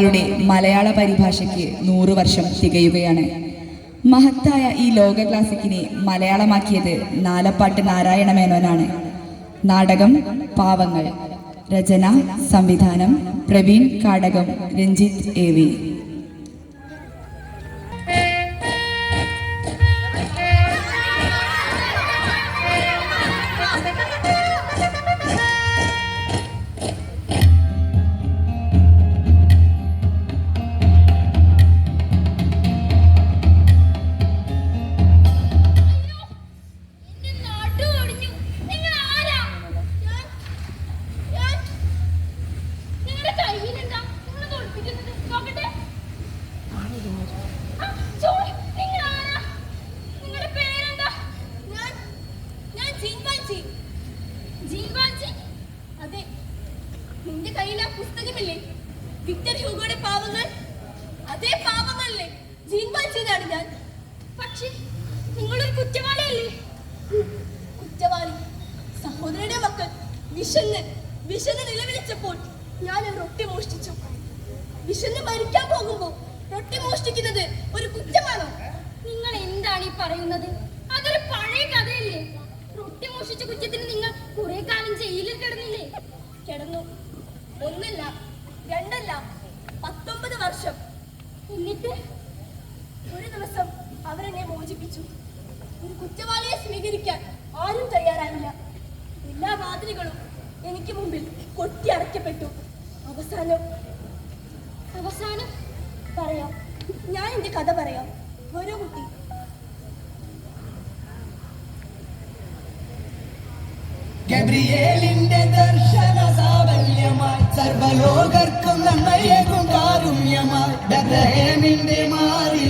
യുടെ മലയാള പരിഭാഷയ്ക്ക് നൂറു വർഷം തികയുകയാണ്. മഹത്തായ ഈ ലോക ക്ലാസിക്കിനെ മലയാളമാക്കിയത് നാലപ്പാട്ട് നാരായണ മേനോനാണ് നാടകം പാവങ്ങൾ. രചന സംവിധാനം പ്രവീൺ കാടകം രഞ്ജിത്ത് എ റൊട്ടി മോഷ്ടിക്കുന്നത് ഒരു കുറ്റമാണോ? നിങ്ങൾ എന്താണ് ഈ പറയുന്നത്? അതൊരു പഴയ കഥയല്ലേ. റൊട്ടി മോഷിച്ച കുറ്റത്തിന് നിങ്ങൾ കുറെ കാലം ജയിലിൽ കിടന്നില്ലേ? കിടന്നു. ഒന്നല്ല രണ്ടല്ല പത്തൊമ്പത് വർഷം. എന്നിട്ട് ഒരു ദിവസം അവരെന്നെ മോചിപ്പിച്ചു. ഒരു കുറ്റവാളിയെ സ്വീകരിക്കാൻ ആരും തയ്യാറായില്ല. എല്ലാ വാതിലുകളും എനിക്ക് മുമ്പിൽ കൊട്ടി അടയ്ക്കപ്പെട്ടു. അവസാനം അവസാനം പറയാം. ഞാൻ എന്റെ കഥ പറയാം. ഓരോ കുട്ടി. ഗബ്രിയേലിന്റെ ദർശന സാബല്യമായി സർവലോകർക്കും നന്മയേകും കാരുണ്യമായി. ബദ്രഹേമിന്റെ മാറിൽ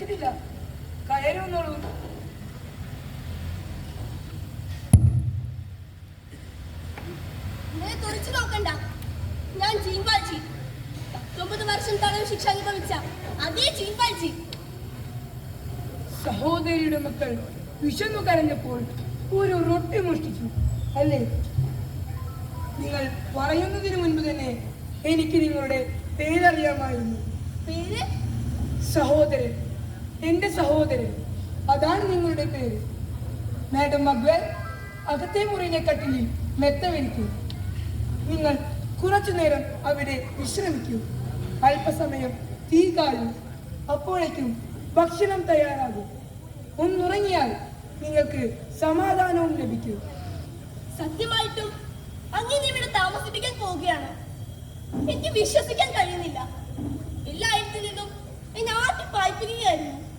അടച്ചിട്ടില്ല കയറുന്നോളൂ എന്നെ തുറച്ചു നോക്കണ്ട. ഞാൻ ചീൻപാഴ്ചി പത്തൊമ്പത് വർഷം തടവ് ശിക്ഷ അനുഭവിച്ച അതേ ചീൻപാഴ്ചി സഹോദരിയുടെ മക്കൾ വിശന്നു കരഞ്ഞപ്പോൾ ഒരു റൊട്ടി മോഷ്ടിച്ചു. അല്ലേ? നിങ്ങൾ പറയുന്നതിന് മുൻപ് തന്നെ എനിക്ക് നിങ്ങളുടെ പേരറിയാമായിരുന്നു. പേര്? സഹോദരൻ എന്റെ സഹോദരൻ. അതാണ് നിങ്ങളുടെ പേര്. മാഡം മഗ്വൽ അകത്തെ മുറിയിലെ കട്ടിലിൽ മെത്തവരിക്കൂ. നിങ്ങൾ കുറച്ചു നേരം അവിടെ വിശ്രമിക്കൂ. അല്പസമയം തീ കാലും അപ്പോഴേക്കും ഭക്ഷണം തയ്യാറാകും. ഒന്നുറങ്ങിയാൽ നിങ്ങൾക്ക് സമാധാനവും ലഭിക്കും. സത്യമായിട്ടും അങ്ങനെ ഇവിടെ താമസിപ്പിക്കാൻ പോവുകയാണ്. എനിക്ക് വിശ്വസിക്കാൻ കഴിയുന്നില്ല. എല്ലായിടത്തു നിന്നും എന്നെ ആട്ടി പായിപ്പിക്കുകയായിരുന്നു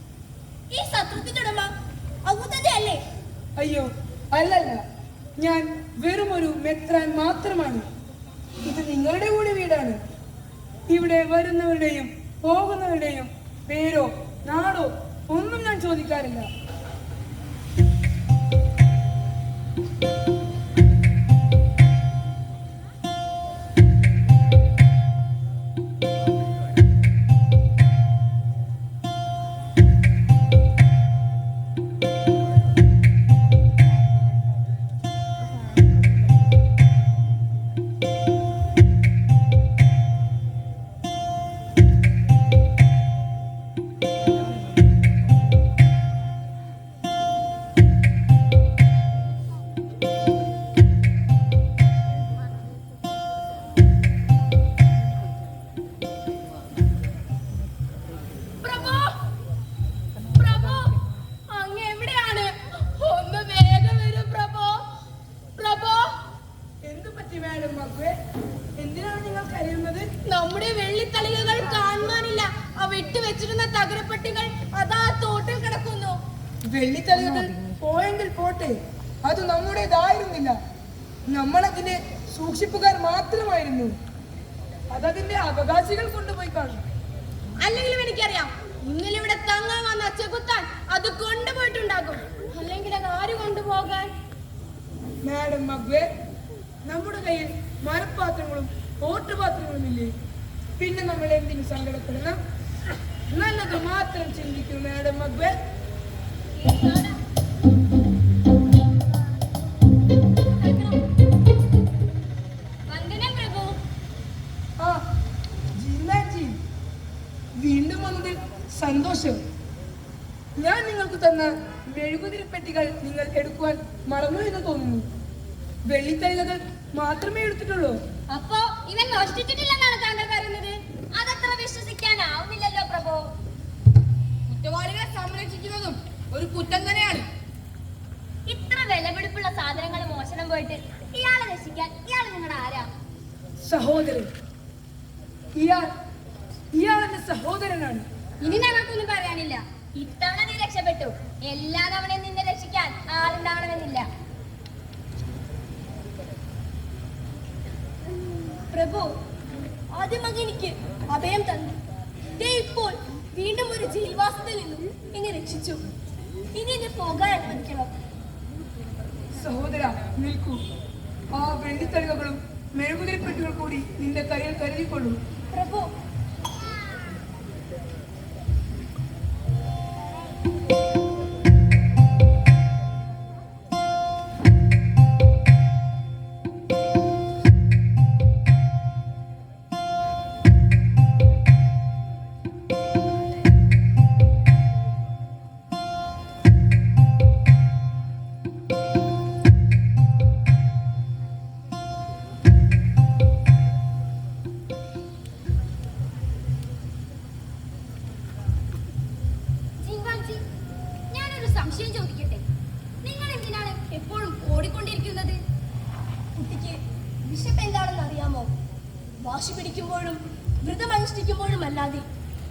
ഈ സത്രത്തിനുടമ അല്ലേ അയ്യോ അല്ലല്ല. ഞാൻ വെറും ഒരു മെത്രാൻ മാത്രമാണ്. ഇത് നിങ്ങളുടെ കൂടെ വീടാണ്. ഇവിടെ വരുന്നവരുടെയും പോകുന്നവരുടെയും പേരോ നാടോ ഒന്നും ഞാൻ ചോദിക്കാറില്ല. കരയാനും മക്കളെ എന്തിനാണ് നിങ്ങൾ കരയുന്നത്? നമ്മുടെ വെള്ളിത്തളികകൾ കാണുവാനില്ല. ആ വെട്ടിവെച്ചിരുന്ന തകരപ്പെട്ടികൾ അതാ തോട്ടിൽ കിടക്കുന്നു. വെള്ളിത്തളികകൾ പോയെങ്കിൽ പോട്ടെ. അത് നമ്മുടേതായിരുന്നില്ല. നമ്മളതിന്റെ സൂക്ഷിപ്പുകാർ മാത്രമായിരുന്നു. അതതിന്റെ അവകാശികൾ കൊണ്ടുപോയി കാണും അല്ലെങ്കിലും എനിക്കറിയാം. ഇന്നലെ ഇവിടെ തങ്ങൾ വന്ന ചെകുത്താൻ അത് കൊണ്ടുപോയിട്ടുണ്ടാകും. അല്ലെങ്കിൽ അത് ആര് കൊണ്ടുപോകാൻ? മാഡം മഗ്വേ നമ്മുടെ കയ്യിൽ മരപ്പാത്രങ്ങളും ഓട്ടുപാത്രങ്ങളും ഇല്ലേ? പിന്നെ നമ്മൾ എന്തിനു സങ്കടപ്പെടണം? നല്ലത് മാത്രം ചിന്തിക്കൂ മാഡം വീണ്ടും വന്നതിൽ സന്തോഷം. ഞാൻ നിങ്ങൾക്ക് തന്ന മെഴുകുതിരി പെട്ടികൾ നിങ്ങൾ എടുക്കുവാൻ മറന്നു എന്ന് തോന്നുന്നു. വെള്ളിത്തൈലകൾ മാത്രമേ എടുത്തിട്ടുള്ളൂ. അപ്പോ ഇവൻ മോഷ്ടിച്ചിട്ടില്ലെന്നാണ് താങ്കൾ പറയുന്നത്? അതത്ര വിശ്വസിക്കാനാവുന്നില്ലല്ലോ പ്രഭു. കുറ്റവാളികളെ സംരക്ഷിക്കുന്നതും ഒരു കുറ്റം തന്നെയാണ്. ഇത്ര വിലപിടിപ്പുള്ള സാധനങ്ങൾ മോഷണം പോയിട്ട് ഇയാളെ രക്ഷിക്കാൻ ഇയാൾ നിങ്ങളുടെ ആരാ? സഹോദരൻ. ഇയാൾ ഇയാൾ എന്റെ സഹോദരനാണ്. ഇനി ഞങ്ങൾക്കൊന്നും പറയാനില്ല. ഇത്തവണ നീ രക്ഷപ്പെട്ടു. എല്ലാ തവണയും നിന്നെ രക്ഷിക്കാൻ ആളുണ്ടാവണമെന്നില്ല പ്രഭു ആദ്യം എനിക്ക് അഭയം തന്നു. ദേ ഇപ്പോൾ വീണ്ടും ഒരു ജയിൽവാസത്തിൽ നിന്നും എന്നെ രക്ഷിച്ചു. ഇനി എന്നെ പോകാൻ അനുവദിക്കണം. സഹോദര നിൽക്കൂ. ആ വെള്ളിത്തളികകളും മെഴുകുതിരിപ്പെട്ടുകൾ കൂടി നിന്റെ കയ്യിൽ കരുതിക്കൊള്ളൂ. പ്രഭു അല്ലാതെ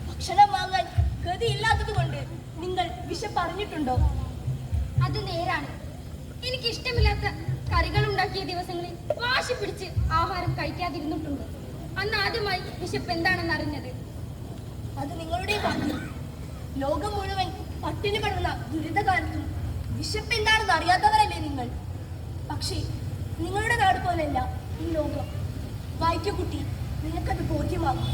ഭക്ഷണം വാങ്ങാൻ ഗതിയില്ലാത്തത് കൊണ്ട് നിങ്ങൾ വിശപ്പ് പറഞ്ഞിട്ടുണ്ടോ? അത് നേരാണ്. എനിക്ക് ഇഷ്ടമില്ലാത്ത കറികൾ ഉണ്ടാക്കിയ ദിവസങ്ങളിൽ വാശി പിടിച്ച് ആഹാരം കഴിക്കാതിരുന്നിട്ടുണ്ട്. അന്ന് ആദ്യമായി വിശപ്പ് എന്താണെന്ന് അറിഞ്ഞത്? അത് നിങ്ങളുടെ ഭാഗ്യം ലോകം മുഴുവൻ പട്ടിണി പെടുന്ന ദുരിതകാലത്തും വിശപ്പ് എന്താണെന്ന് അറിയാത്തവരല്ലേ നിങ്ങൾ? പക്ഷേ നിങ്ങളുടെ നാട് പോലെയല്ല ഈ ലോകം. വായിക്കുട്ടി നിനക്കത് ബോധ്യമാകും.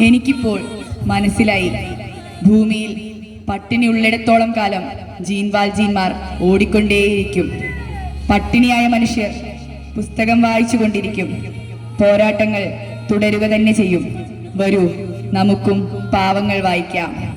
എനിക്കിപ്പോൾ മനസ്സിലായി. ഭൂമിയിൽ പട്ടിണി ഉള്ളിടത്തോളം കാലം ജീൻവാൽ ജീൻമാർ ഓടിക്കൊണ്ടേയിരിക്കും. പട്ടിണിയായ മനുഷ്യർ പുസ്തകം വായിച്ചു കൊണ്ടിരിക്കും പോരാട്ടങ്ങൾ തുടരുക തന്നെ ചെയ്യും. വരൂ നമുക്കും പാവങ്ങൾ വായിക്കാം.